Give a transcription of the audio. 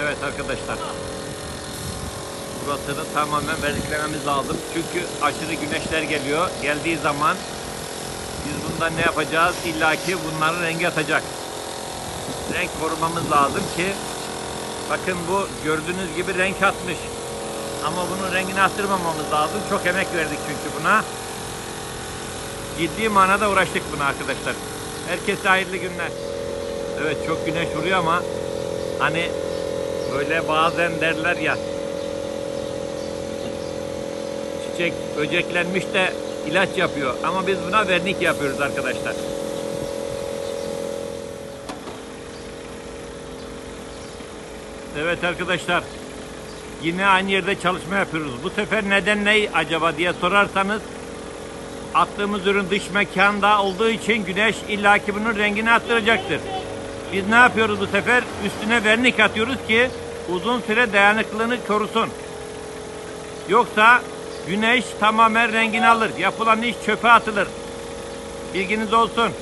Evet arkadaşlar. Burasını tamamen verniklememiz lazım. Çünkü aşırı güneşler geliyor. Geldiği zaman biz bundan ne yapacağız? İlla ki bunların rengi atacak. Renk korumamız lazım ki bakın bu gördüğünüz gibi renk atmış. Ama bunun rengini attırmamamız lazım. Çok emek verdik çünkü buna. Ciddi manada uğraştık buna arkadaşlar. Herkese hayırlı günler. Evet çok güneş vuruyor ama hani böyle bazen derler ya çiçek böceklenmiş de ilaç yapıyor. Ama biz buna vernik yapıyoruz arkadaşlar. Evet arkadaşlar. Yine aynı yerde çalışma yapıyoruz. Bu sefer neden ne acaba diye sorarsanız attığımız ürün dış mekanda olduğu için güneş illaki bunun rengini attıracaktır. Biz ne yapıyoruz bu sefer? Üstüne vernik atıyoruz ki uzun süre dayanıklılığını korusun. Yoksa güneş tamamen rengini alır. Yapılan iş çöpe atılır. Bilginiz olsun.